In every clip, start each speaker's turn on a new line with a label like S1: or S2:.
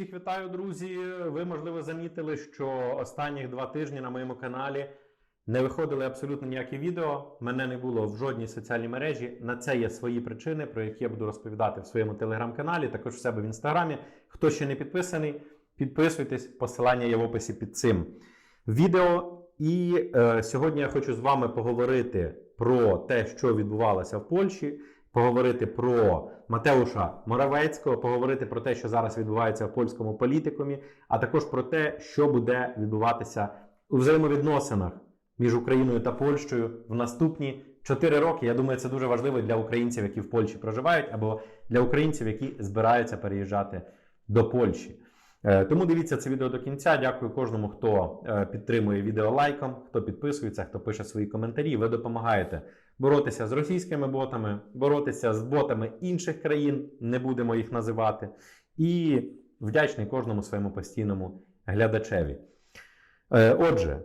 S1: Всіх вітаю, друзі. Ви, можливо, замітили, що останніх два тижні на моєму каналі не виходили абсолютно ніякі відео. Мене не було в жодній соціальній мережі. На це є свої причини, про які я буду розповідати в своєму телеграм-каналі, також в себе в інстаграмі. Хто ще не підписаний, підписуйтесь. Посилання є в описі під цим відео. І е, сьогодні я хочу з вами поговорити про те, що відбувалося в Польщі, поговорити про Матеуша Моравецького, поговорити про те, що зараз відбувається в польському політикумі, а також про те, що буде відбуватися у взаємовідносинах між Україною та Польщею в наступні 4 роки. Я думаю, це дуже важливо для українців, які в Польщі проживають, або для українців, які збираються переїжджати до Польщі. Е, Тому дивіться це відео до кінця. Дякую кожному, хто е, підтримує відео лайком, хто підписується, хто пише свої коментарі. Ви допомагаєте боротися з російськими ботами, боротися з ботами інших країн, не будемо їх називати. І вдячний кожному своєму постійному глядачеві. Е, Отже,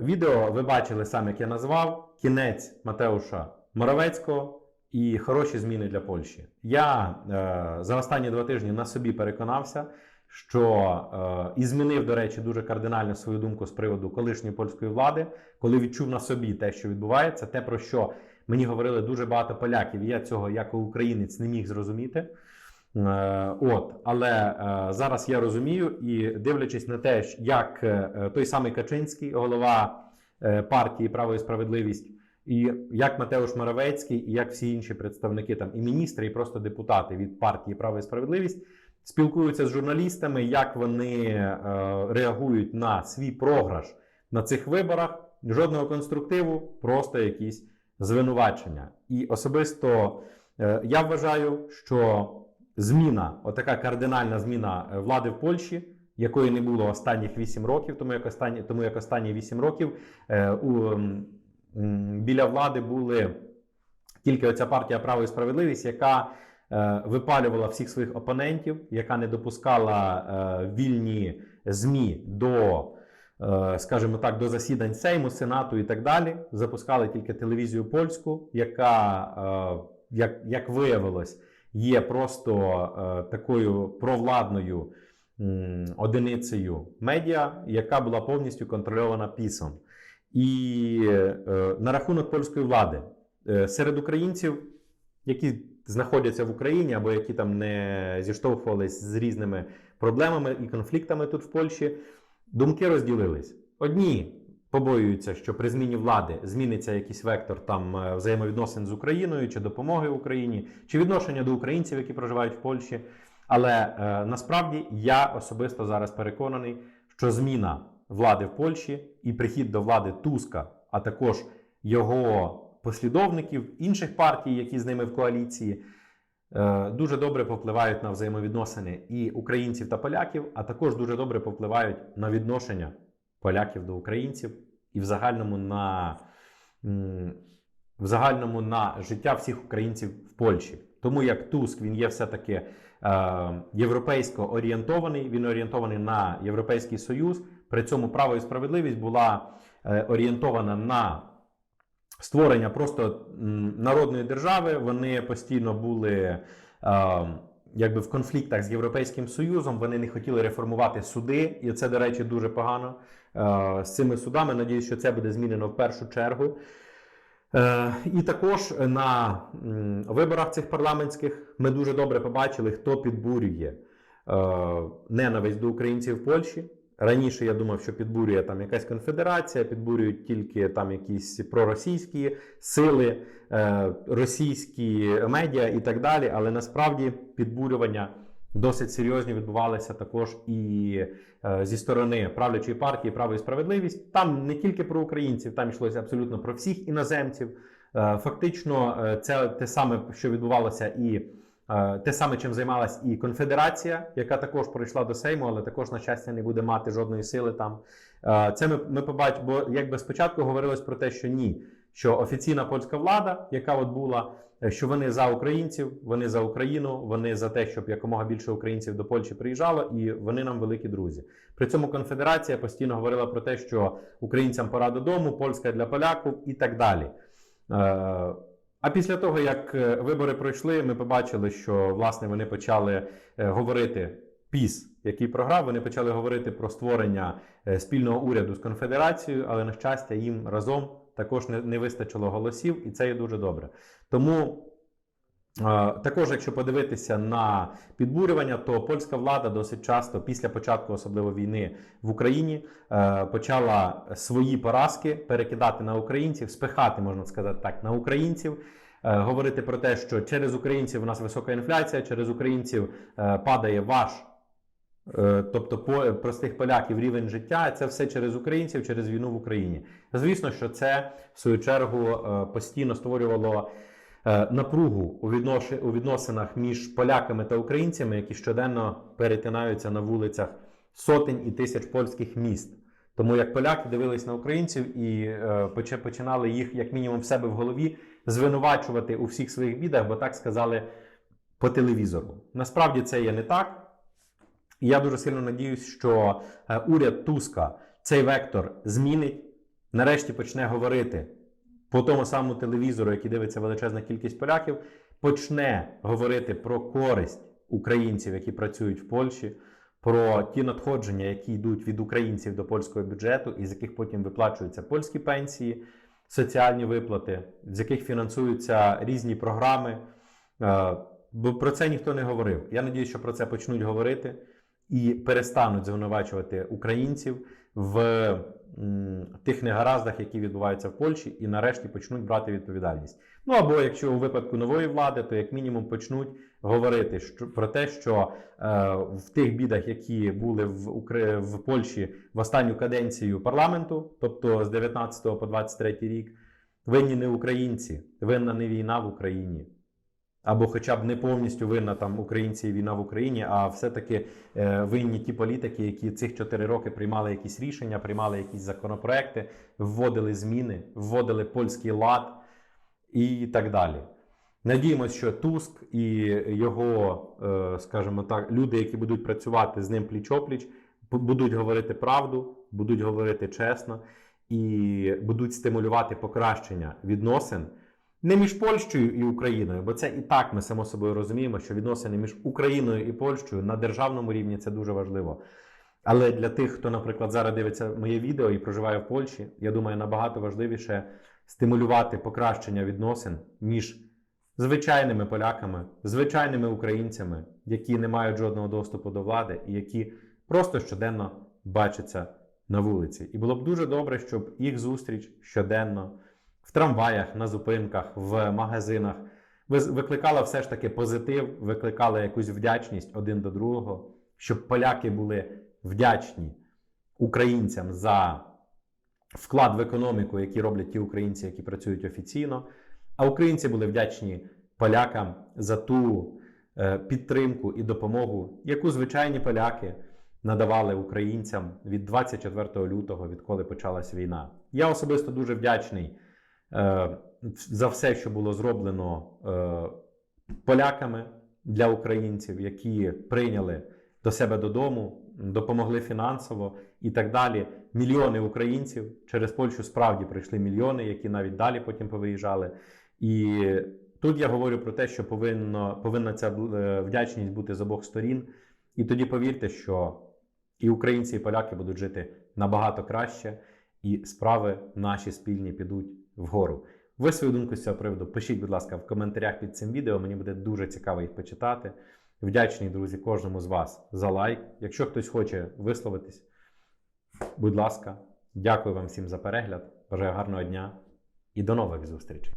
S1: відео ви бачили сам, як я назвав: кінець Матеуша Моравецького і хороші зміни для Польщі. Я за останні два тижні на собі переконався, що е, і змінив, до речі, дуже кардинально свою думку з приводу колишньої польської влади, коли відчув на собі те, що відбувається, те, про що мені говорили дуже багато поляків. і Я цього як українець не міг зрозуміти. Е, От, але е, зараз я розумію і дивлячись на те, як е, той самий Качинський, голова е, партії Право і справедливість, і як Матеуш Моравецький, і як всі інші представники там і міністри, і просто депутати від партії Право і справедливість спілкуються з журналістами, як вони е, реагують на свій програш на цих виборах. Жодного конструктиву, просто якісь звинувачення. І особисто е, я вважаю, що зміна, отака кардинальна зміна е, влади в Польщі, якої не було останніх 8 років, тому як останні, тому як останні 8 років е, у, біля влади були тільки оця партія право і справедливість, яка випалювала всіх своїх опонентів, яка не допускала е, вільні ЗМІ до, е, скажімо так, до засідань Сейму, Сенату і так далі. Запускали тільки телевізію польську, яка, е, як, як виявилось, є просто е, такою провладною одиницею медіа, яка була повністю контрольована пісом. І е, на рахунок польської влади е, серед українців, які знаходяться в Україні або які там не зіштовхувались з різними проблемами і конфліктами тут в Польщі, думки розділились. Одні побоюються, що при зміні влади зміниться якийсь вектор там е, взаємовідносин з Україною чи допомоги Україні, чи відношення до українців, які проживають в Польщі. Але е, насправді я особисто зараз переконаний, що зміна влади в Польщі і прихід до влади Туска, а також його послідовників інших партій, які з ними в коаліції, е, дуже добре повпливають на взаємовідносини і українців та поляків, а також дуже добре повпливають на відношення поляків до українців і в загальному на, в загальному на життя всіх українців в Польщі. Тому як Туск він є все-таки е, європейсько орієнтований, він орієнтований на Європейський Союз. При цьому право і справедливість була е, орієнтована на створення просто народної держави. Вони постійно були якби в конфліктах з Європейським Союзом. Вони не хотіли реформувати суди, і це, до речі, дуже погано е, з цими судами. Надіюсь, що це буде змінено в першу чергу. Е, І також на м, виборах цих парламентських ми дуже добре побачили, хто підбурює е, ненависть до українців в Польщі. Раніше я думав, що підбурює там якась конфедерація, підбурюють тільки там якісь проросійські сили, е, російські медіа і так далі. Але насправді підбурювання досить серйозні відбувалися також і е, зі сторони правлячої партії Право і справедливість. Там не тільки про українців, там йшлося абсолютно про всіх іноземців. Е, Фактично, це те саме, що відбувалося і. Е, Те саме, чим займалась і конфедерація, яка також прийшла до Сейму, але також, на щастя, не буде мати жодної сили там. Е, Це ми, ми побачимо, бо якби спочатку говорилось про те, що ні, що офіційна польська влада, яка от була, е, що вони за українців, вони за Україну, вони за те, щоб якомога більше українців до Польщі приїжджало, і вони нам великі друзі. При цьому конфедерація постійно говорила про те, що українцям пора додому, польська для поляків і так далі. А після того, як е, вибори пройшли, ми побачили, що власне вони почали е, говорити ПІС, який програв, вони почали говорити про створення е, спільного уряду з конфедерацією, але на щастя, їм разом також не вистачило голосів, і це є дуже добре. Тому. Е, Також, якщо подивитися на підбурювання, то польська влада досить часто, після початку особливо війни в Україні, е, почала свої поразки перекидати на українців, спихати, можна сказати так, на українців. Е, Говорити про те, що через українців у нас висока інфляція, через українців падає ваш, тобто простих поляків рівень життя. Це все через українців, через війну в Україні. Звісно, що це в свою чергу постійно створювало напругу у, віднош... у відносинах між поляками та українцями, які щоденно перетинаються на вулицях сотень і тисяч польських міст. Тому як поляки дивились на українців і е, починали їх, як мінімум, в себе в голові звинувачувати у всіх своїх бідах, бо так сказали по телевізору. Насправді це є не так. І я дуже сильно надіюсь, що е, уряд Туска цей вектор змінить, нарешті почне говорити по тому самому телевізору, який дивиться величезна кількість поляків, почне говорити про користь українців, які працюють в Польщі, про ті надходження, які йдуть від українців до польського бюджету, і з яких потім виплачуються польські пенсії, соціальні виплати, з яких фінансуються різні програми. Е, Бо про це ніхто не говорив. Я надію, що про це почнуть говорити і перестануть звинувачувати українців в тих негараздах, які відбуваються в Польщі, і нарешті почнуть брати відповідальність. Ну або якщо у випадку нової влади, то як мінімум почнуть говорити що, про те, що е, в тих бідах, які були в, Укра... в Польщі в останню каденцію парламенту, тобто з 19 по 23 рік, винні не українці, винна не війна в Україні. Або хоча б не повністю винна там українці і війна в Україні, а все-таки е, винні ті політики, які цих 4 роки приймали якісь рішення, приймали якісь законопроекти, вводили зміни, вводили польський лад і так далі. Надіємося, що Туск і його, е, скажімо так, люди, які будуть працювати з ним пліч-опліч, будуть говорити правду, будуть говорити чесно і будуть стимулювати покращення відносин не між Польщею і Україною, бо це і так ми само собою розуміємо, що відносини між Україною і Польщею на державному рівні це дуже важливо. Але для тих, хто, наприклад, зараз дивиться моє відео і проживає в Польщі, я думаю, набагато важливіше стимулювати покращення відносин між звичайними поляками, звичайними українцями, які не мають жодного доступу до влади і які просто щоденно бачаться на вулиці. І було б дуже добре, щоб їх зустріч щоденно в трамваях, на зупинках, в магазинах викликала все ж таки позитив, викликала якусь вдячність один до другого, щоб поляки були вдячні українцям за вклад в економіку, який роблять ті українці, які працюють офіційно. А українці були вдячні полякам за ту е, підтримку і допомогу, яку звичайні поляки надавали українцям від 24 лютого, відколи почалась війна. Я особисто дуже вдячний за все, що було зроблено е, поляками для українців, які прийняли до себе додому, допомогли фінансово і так далі. Мільйони українців через Польщу справді прийшли мільйони, які навіть далі потім повиїжджали. І тут я говорю про те, що повинно, повинна ця е, вдячність бути з обох сторін. І тоді повірте, що і українці, і поляки будуть жити набагато краще, і справи наші спільні підуть вгору. Ви свою думку з цього приводу пишіть, будь ласка, в коментарях під цим відео. Мені буде дуже цікаво їх почитати. Вдячний, друзі, кожному з вас за лайк. Якщо хтось хоче висловитись, будь ласка, дякую вам всім за перегляд. Бажаю гарного дня і до нових зустрічей.